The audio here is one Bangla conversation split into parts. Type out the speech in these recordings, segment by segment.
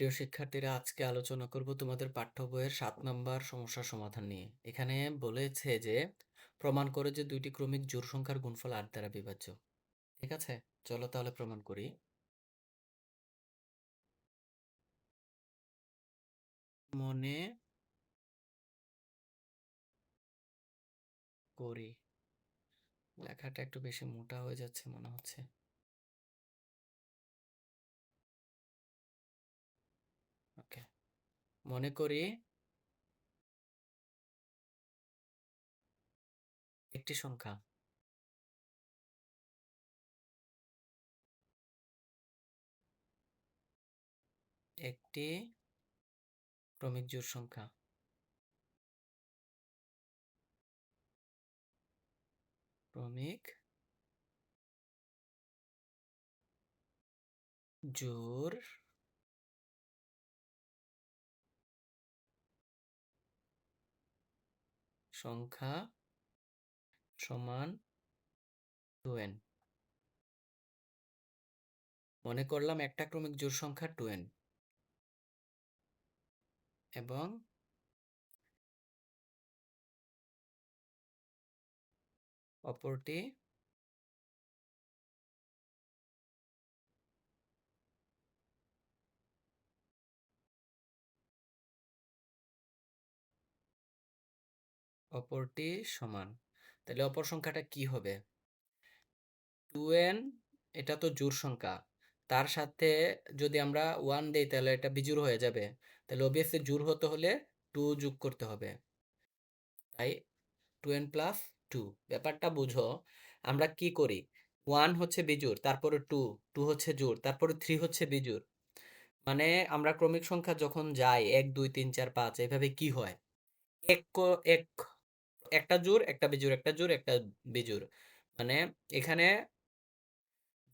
প্রিয় শিক্ষার্থীরা, আজকে আলোচনা করব তোমাদের পাঠ্য বইয়ের সাত নম্বর সমস্যা সমাধান নিয়ে। এখানে বলেছে যে, প্রমাণ করে যে দুইটি ক্রমিক জোড় সংখ্যার গুণফল আট দ্বারা বিভাজ্য। ঠিক আছে? চলো তাহলে প্রমাণ করি। মনে করি। লেখাটা একটু বেশি মোটা হয়ে যাচ্ছে মনে হচ্ছে। মনে করি একটি সংখ্যা। একটি ক্রমিক জোর সংখ্যা। ক্রমিক জোড় সংখ্যা সমান টু এন মনে করলাম একটা ক্রমিক জোড় সংখ্যা টু এন এবং অপরটি অপরটি সমান। তাহলে অপর সংখ্যাটা কি হবে? টু এন, এটা তো জোর সংখ্যা। তার সাথে যদি আমরা ওয়ান দেই, তাহলে এটা বিজুড় হয়ে যাবে। তাহলে অবভিয়াসলি জোর হতে হলে টু যোগ করতে হবে। তাই টু এন প্লাস টু ব্যাপারটা বুঝো, আমরা কি করি? ওয়ান হচ্ছে বিজুড়, তারপরে টু টু হচ্ছে জোড়, তারপরে থ্রি হচ্ছে বিজুড়। মানে আমরা ক্রমিক সংখ্যা যখন যাই, এক, দুই, তিন, চার, পাঁচ এভাবে কি হয়? এক এক একটা জোর, একটা বিজোড়, একটা জোর, একটা বিজোড়। মানে এখানে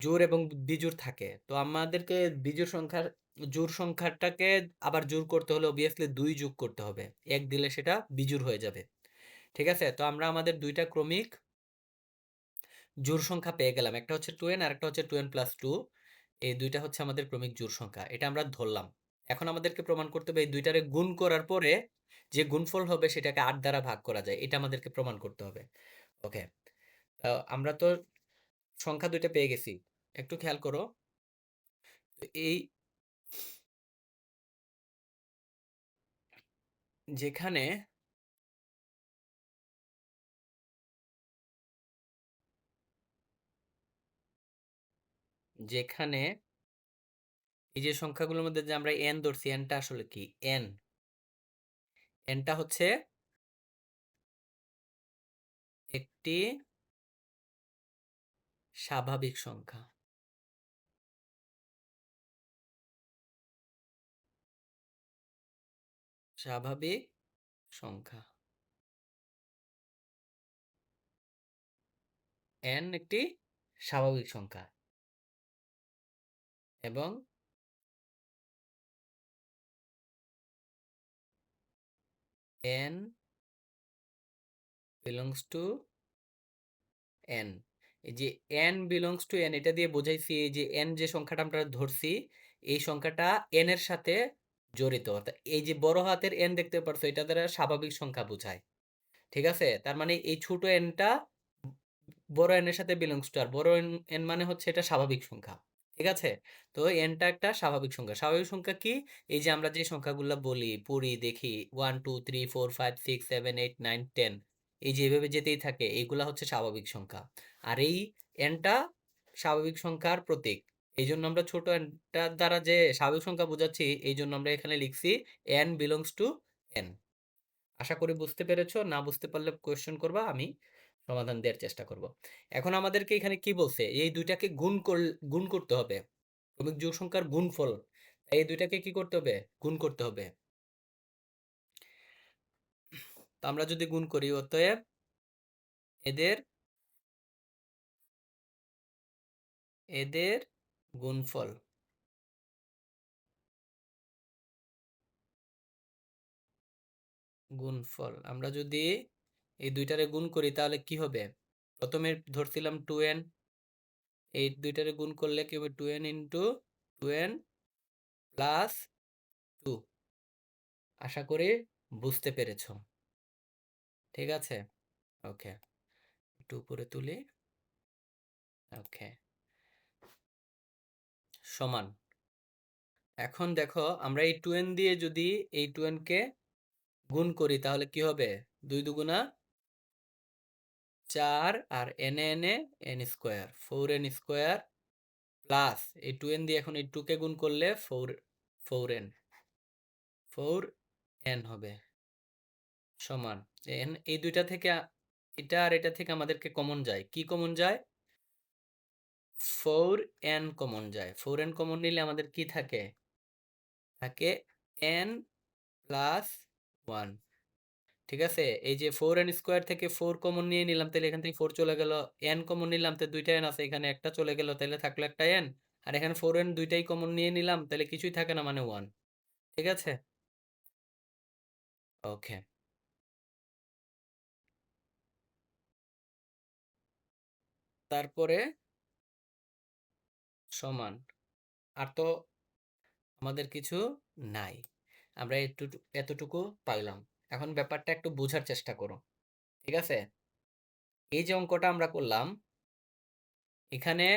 জোর এবং বিজোড় থাকে। তো আমাদেরকে বিজোড় সংখ্যার জোর সংখ্যাটাকে আবার জোর করতে হলে অবভিয়াসলি দুই যোগ করতে হবে। এক দিলে সেটা বিজোড় হয়ে যাবে। ঠিক আছে? তো আমরা আমাদের দুইটা ক্রমিক জোর সংখ্যা পেয়ে গেলাম। একটা হচ্ছে টু এন আর একটা হচ্ছে টু এন প্লাস টু এই দুইটা হচ্ছে আমাদের ক্রমিক জোর সংখ্যা। এটা আমরা ধরলাম। এখন আমাদেরকে প্রমাণ করতে হবে এই দুইটারে গুণ করার পরে যে গুণফল হবে সেটাকে আট দ্বারা ভাগ করা যায়, এটা আমাদেরকে প্রমাণ করতে হবে। ওকে আমরা তো সংখ্যা দুইটা পেয়ে গেছি। একটু খেয়াল করো। এই যেখানে যেখানে এই যে সংখ্যাগুলোর মধ্যে যে আমরা এন ধরছি এনটা আসলে কি? এন এনটা হচ্ছে একটি স্বাভাবিক সংখ্যা। স্বাভাবিক সংখ্যা। এন একটি স্বাভাবিক সংখ্যা। এবং n belongs to n. এই যে n belongs to n, এটা দিয়ে বোঝাইছি এই যে n যে সংখ্যাটা আমরা ধরছি, এই সংখ্যাটা n এর সাথে জড়িত। অর্থাৎ এই যে বড় হাতের n দেখতে পারছ, এটা দ্বারা স্বাভাবিক সংখ্যা বোঝায়। ঠিক আছে? তার মানে এই ছোট nটা বড় n এর সাথে বিলংস টু আর বড় n মানে হচ্ছে এটা স্বাভাবিক সংখ্যা। ঠিক আছে? তো এনটা একটা স্বাভাবিক সংখ্যা। স্বাভাবিক সংখ্যা কি? এই যে আমরা যে সংখ্যাগুলো বলি পড়ি দেখি one two three four five six seven eight nine ten এই যে এভাবে যেতেই থাকে, এইগুলা হচ্ছে স্বাভাবিক সংখ্যা। আর এই এনটা স্বাভাবিক সংখ্যার প্রতীক। এই জন্য আমরা ছোট এনটার দ্বারা যে স্বাভাবিক সংখ্যা বোঝাচ্ছি এই জন্য আমরা এখানে লিখছি এন বিলংস টু এন আশা করি বুঝতে পেরেছ? না বুঝতে পারলে কোয়েশ্চেন করবা আমি। সমাধান দেওয়ার চেষ্টা করব। এখন আমাদেরকে এখানে কি বলছে? এই দুইটাকে গুণ কর, গুণ করতে হবে। ক্রমিক যোগ সংখ্যার গুণফল। এই দুইটাকে কি করতে হবে? গুণ করতে হবে। আমরা যদি গুণ করি, অতএব এদের এদের গুণফল। গুণফল। আমরা যদি এই দুইটারে গুণ করি তাহলে কি হবে? প্রথমে ধরছিলাম টু এন এই দুইটারে গুণ করলে কি হবে? Two N into two N plus two আশা করি বুঝতে পেরেছ। ঠিক আছে? ওকে একটু উপরে তুলি। ওকে সমান। এখন দেখো, আমরা এই টু এন দিয়ে যদি এই টু কে গুণ করি তাহলে কি হবে? দুই দুগুণা চার আর এনে এনে N square four N square plus এই টু এন দিয়ে এখন এই টুকে গুণ করলে four four N four N হবে। সমান। এন এই দুইটা থেকে, এটা আর এটা থেকে আমাদেরকে কমন যায়। কি কমন যায়? ফোর এন কমন যায়। ফোর এন কমন নিলে আমাদের কি থাকে? থাকে এন প্লাস ওয়ান ঠিক আছে? এই যে ফোর এন স্কোয়ার থেকে ফোর কমন নিয়ে নিলাম, তাহলে এখান থেকে ফোর চলে গেল এন কমন নিলাম, তো দুইটা এন আছে, এখানে একটা চলে গেল, তাহলে থাকল একটা এন আর এখানে ফোর এন দুইটাই কমন নিয়ে নিলাম, তাহলে কিছুই থাকে না মানে ওয়ান ঠিক আছে? ওকে তারপরে সমান, আর তো আমাদের কিছু নাই, আমরা একটু এতটুকু পাইলাম। এখন ব্যাপারটা একটু বোঝার চেষ্টা করো ঠিক আছে? এই যে অঙ্কটা আমরা করলাম, এখানে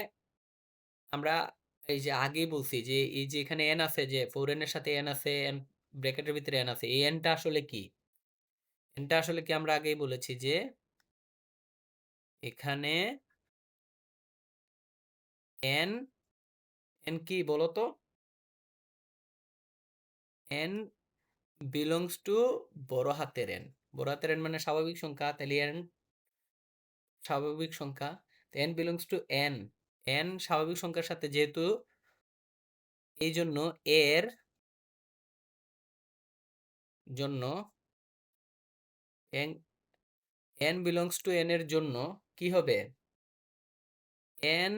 আমরা এই যে আগেই বলছি যে, এই যে এখানে এন আছে যে ফোর এর সাথে এন আছে এন ব্র্যাকেটের ভিতরে এন আছে, এই এনটা আসলে কি? এনটা আসলে কি আমরা আগেই বলেছি যে, এখানে এন এন কি বলতো? এন বিলংস টু বড় হাতের এন বড় হাতের এন মানে স্বাভাবিক সংখ্যা, তাহলে এন স্বাভাবিক সংখ্যা। N belongs to N N স্বাভাবিক সংখ্যার সাথে যেহেতু এই জন্য এর জন্য N N belongs to N এর জন্য কি হবে? এন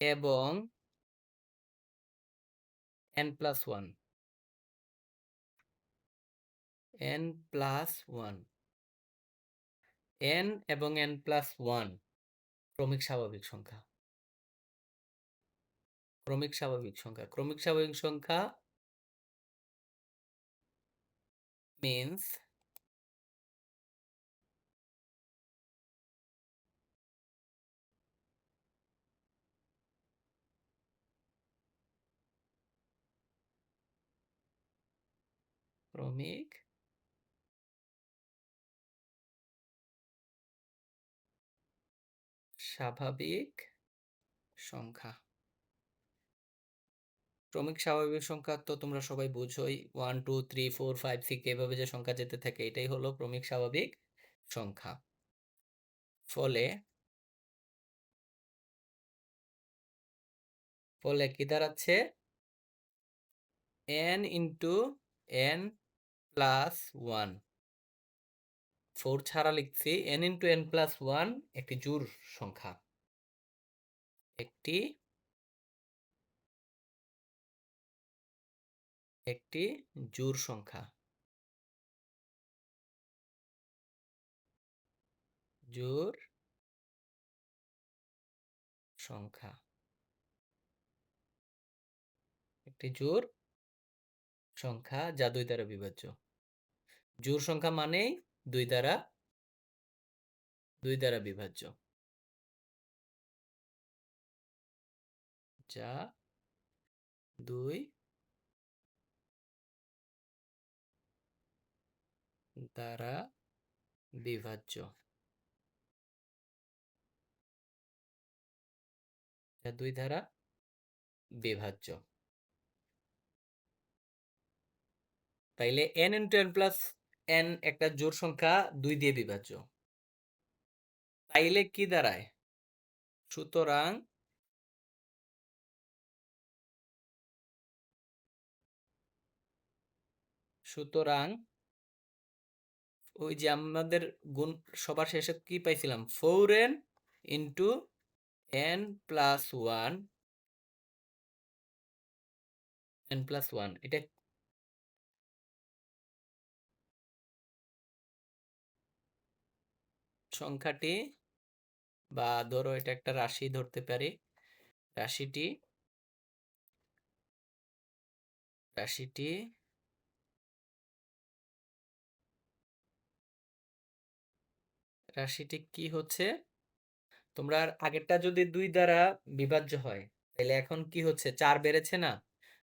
এবং N plus one N plus one N এবং এন প্লাস ওয়ান ক্রমিক স্বাভাবিক সংখ্যা। ক্রমিক স্বাভাবিক সংখ্যা। ক্রমিক স্বাভাবিক সংখ্যা means ক্রমিক স্বাভাবিক সংখ্যা। ক্রমিক স্বাভাবিক সংখ্যা তো তোমরা সবাই বুঝোই। One two three four five six এভাবে যে সংখ্যা যেতে থাকে, এটাই হলো ক্রমিক স্বাভাবিক সংখ্যা। ফলে ফলে কি দাঁড়াচ্ছে? N into n plus one four ছাড়া লিখছি n into n plus one একটি জোর সংখ্যা। একটি একটি জোর সংখ্যা। জোর সংখ্যা। একটি জোর সংখ্যা যা দুই দ্বারা বিভাজ্য। জোর সংখ্যা মানেই দুই দ্বারা দুই দ্বারা বিভাজ্য। যা দুই দ্বারা বিভাজ্য। যা দুই দ্বারা বিভাজ্য। তাইলে n into n plus n একটা জোর সংখ্যা দুই দিয়ে বিভাজ্য। তাইলে কি দাঁড়ায়? সুতরাং সুতরাং ওই যে আমাদের গুণ সবার শেষে কি পাইছিলাম? Four n into n plus one n plus one এটা সংখ্যাটি বা ধরো এটা একটা রাশি ধরতে পারি। রাশিটি রাশিটি রাশিটি কি হচ্ছে? তোমরা আগেরটা যদি দুই দ্বারা বিভাজ্য হয় তাহলে এখন কি হচ্ছে? চার বেড়েছে না?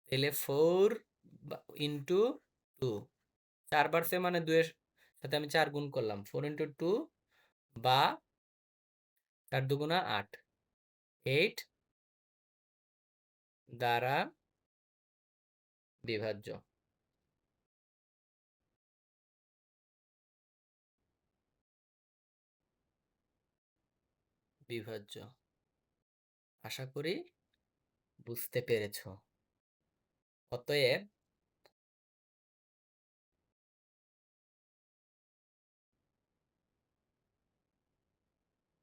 তাহলে ফোর ইন্টু টু চার বাড়ছে মানে দুয়ের সাথে আমি চার গুণ করলাম। ফোর ইন্টু টু বা চার দুগুণা আট। এইট দ্বারা বিভাজ্য। বিভাজ্য। আশা করি বুঝতে পেরেছ। অতএব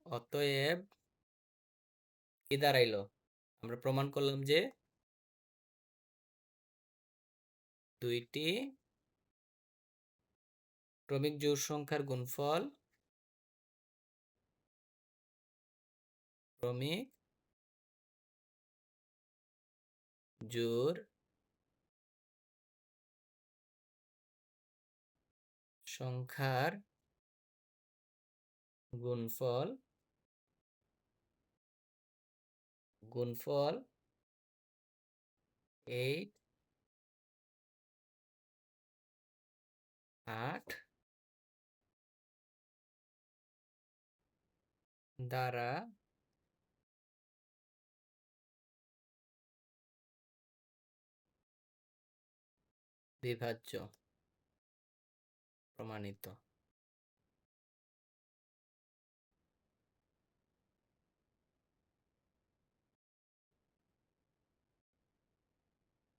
অতএব কি দাঁড়াইলো? আমরা প্রমাণ করলাম যে দুইটি ক্রমিক জোড় সংখ্যার গুণফল ক্রমিক জোড় সংখ্যার গুণফল গুণফল এইট আট দ্বারা বিভাজ্য প্রমাণিত।